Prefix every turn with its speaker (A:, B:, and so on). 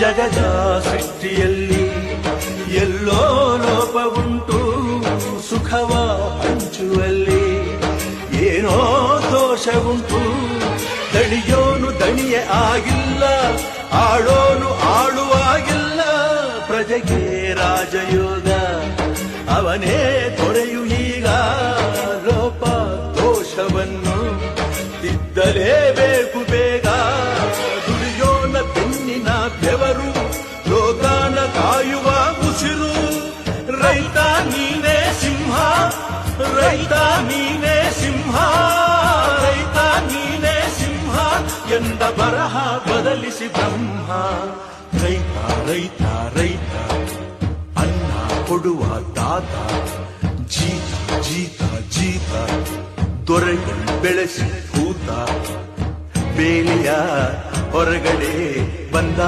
A: ಜಗದ ಸೃಷ್ಟಿಯಲ್ಲಿ ಎಲ್ಲೋ ಲೋಪವುಂಟು ಸುಖವ ಹಂಚುವಲ್ಲಿ. ಏನೋ ದೋಷವುಂಟು ದಣಿಯೋನು ದಣಿಯೇ ಆಗಿಲ್ಲ ಆಳೋನು ಆಳುವಾಗಿಲ್ಲ ಪ್ರಜೆಗೆ ರಾಜಯೋಗ, ಅವನೇ ತೊರೆಯು ಈಗ ಲೋಪ ದೋಷವನ್ನು ತಿದ್ದಲೇಬೇಕು ಬೇಗ. ಬೆನ್ನಿನ ಬೆವರು ಲೋಕಾನ ಕಾಯುವ ಉಸಿರು ರೈತ ನೀನೇ ಸಿಂಹ ರೈತ ನೀನೇ ಸಿಂಹ ರೈತ ನೀನೇ ಸಿಂಹ ಎಂದ ಬರಹ ಬದಲಿಸಿ ಬ್ರಹ್ಮ ರೈತ ರೈತ ರೈತ ಅನ್ನ ಕೊಡುವ ದಾತ ಜೀತ ಜೀತ ಜೀತ ದೊರೆಗಳು ಬೆಳೆಸಿ ಭೂತ ಬೇಲಿಯ ಹೊರಗಡೆ ಬಂದ